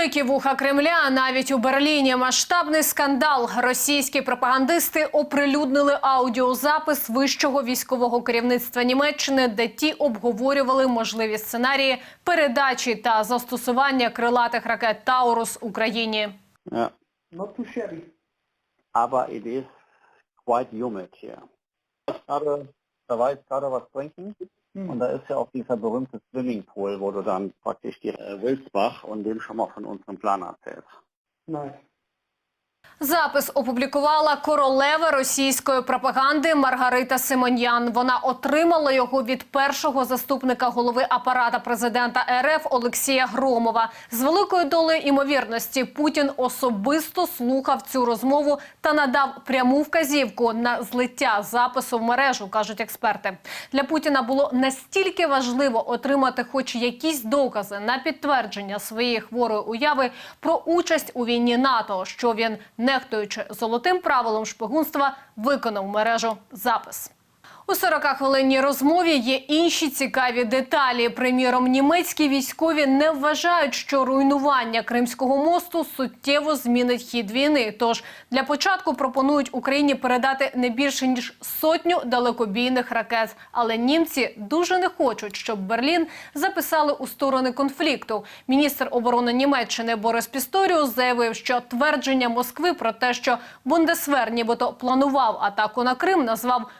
Великі вуха Кремля навіть у Берліні. Масштабний скандал. Російські пропагандисти оприлюднили аудіозапис вищого військового керівництва Німеччини, де ті обговорювали можливі сценарії передачі та застосування крилатих ракет Таурус Україні. Ja, Und hm. da ist ja auch dieser berühmte Swimmingpool, wo du dann praktisch die äh, Wilsbach und dem schon mal von unserem Plan erzählst. Nice. Запис опублікувала королева російської пропаганди Маргарита Симоньян. Вона отримала його від першого заступника голови апарата президента РФ Олексія Громова. З великою долею імовірності Путін особисто слухав цю розмову та надав пряму вказівку на злиття запису в мережу, кажуть експерти. Для Путіна було настільки важливо отримати хоч якісь докази на підтвердження своєї хворої уяви про участь у війні НАТО, що він, нехтуючи золотим правилом шпигунства, виконав мережу запис. У 40-хвилинній розмові є інші цікаві деталі. Приміром, німецькі військові не вважають, що руйнування Кримського мосту суттєво змінить хід війни. Тож для початку пропонують Україні передати не більше ніж сотню далекобійних ракет. Але німці дуже не хочуть, щоб Берлін записали у сторони конфлікту. Міністр оборони Німеччини Борис Пісторіус заявив, що твердження Москви про те, що Бундесвер нібито планував атаку на Крим, назвав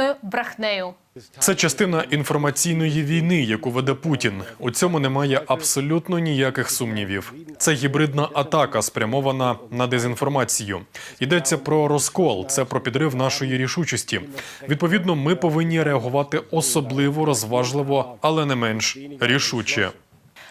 божевільною брехнею. Це частина інформаційної війни, яку веде Путін. У цьому немає абсолютно ніяких сумнівів. Це гібридна атака, спрямована на дезінформацію. Йдеться про розкол, це про підрив нашої рішучості. Відповідно, ми повинні реагувати особливо розважливо, але не менш рішуче.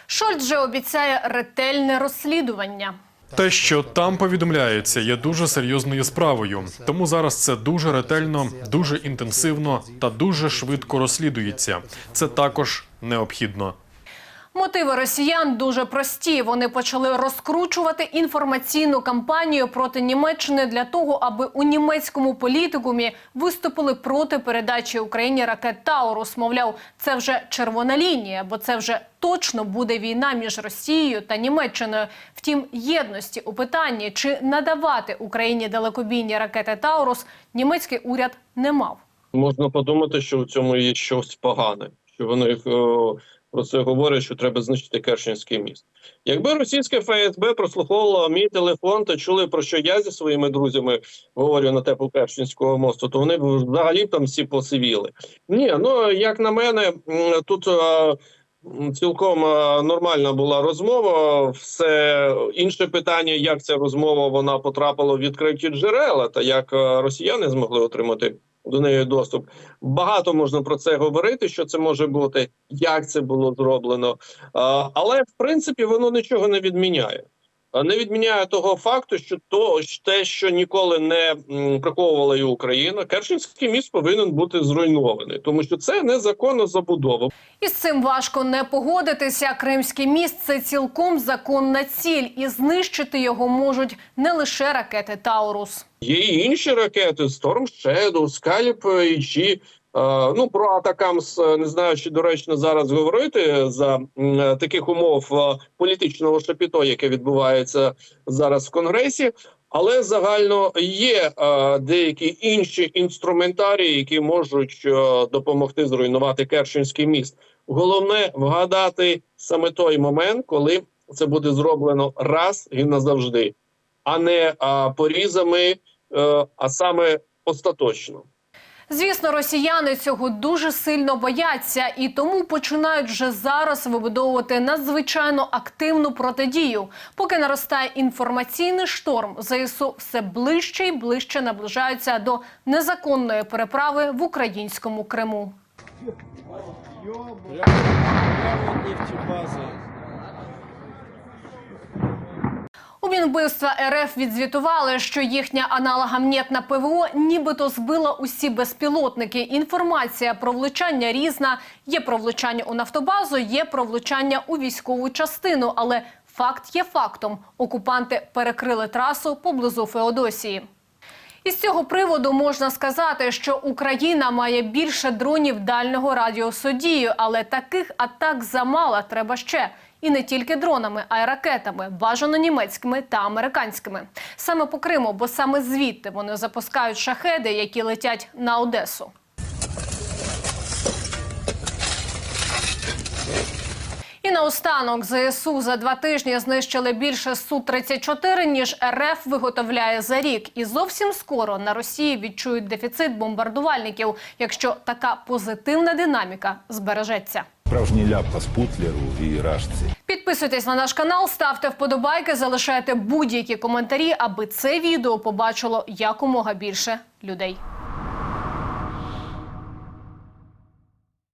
Шольц же обіцяє ретельне розслідування. Те, що там повідомляється, є дуже серйозною справою. Тому зараз це дуже ретельно, дуже інтенсивно та дуже швидко розслідується. Це також необхідно. Мотиви росіян дуже прості. Вони почали розкручувати інформаційну кампанію проти Німеччини для того, аби у німецькому політикумі виступили проти передачі Україні ракет Таурус. Мовляв, це вже червона лінія, бо це вже точно буде війна між Росією та Німеччиною. Втім, єдності у питанні, чи надавати Україні далекобійні ракети Таурус, німецький уряд не мав. Можна подумати, що у цьому є щось погане, що вони о, про це говорять, що треба знищити Керченський міст. Якби російське ФСБ прослуховувало мій телефон та чули про що я зі своїми друзями говорю на тепу Керченського мосту, то вони б взагалі там всі посивіли. Ні, ну як на мене, тут. Е, Цілком е, нормальна була розмова. Все інше питання, як ця розмова вона потрапила в відкриті джерела, та як е, росіяни змогли отримати до неї доступ. Багато можна про це говорити, що це може бути, як це було зроблено. Але в принципі воно нічого не відміняє. Не відміняє того факту, що то те, що ніколи не приховувала і Україна, Керченський міст повинен бути зруйнований, тому що це незаконна забудова. І з цим важко не погодитися. Кримський міст це цілком законна ціль, і знищити його можуть не лише ракети Таурус. Є і інші ракети: Storm Shadow, Scalp і ну про Атакамс е, не знаю, чи доречно зараз говорити за е, таких умов е, політичного шапіто, яке відбувається зараз в конгресі. Але загально є е, деякі інші інструментарії, які можуть е, допомогти зруйнувати Керченський міст. Головне вгадати саме той момент, коли це буде зроблено раз і назавжди, а не порізами, е, а саме остаточно. Звісно, росіяни цього дуже сильно бояться і тому починають вже зараз вибудовувати надзвичайно активну протидію. Поки наростає інформаційний шторм, ЗСУ все ближче і ближче наближаються до незаконної переправи в українському Криму. У Мінвбивства РФ відзвітували, що їхня аналогамнєтна ПВО нібито збила усі безпілотники. Інформація про влучання різна. Є про влучання у нафтобазу, є про влучання у військову частину. Але факт є фактом: окупанти перекрили трасу поблизу Феодосії. Із цього приводу можна сказати, що Україна має більше дронів дальнього радіусу дії, але таких атак замало треба ще. І не тільки дронами, а й ракетами, бажано німецькими та американськими. Саме по Криму, бо саме звідти вони запускають шахеди, які летять на Одесу. Наостанок ЗСУ за два тижні знищили більше Су-34, ніж РФ виготовляє за рік. І зовсім скоро на Росії відчують дефіцит бомбардувальників, якщо така позитивна динаміка збережеться. Справжній ляпас Путлеру і рашці. Підписуйтесь на наш канал, ставте вподобайки, залишайте будь-які коментарі, аби це відео побачило якомога більше людей.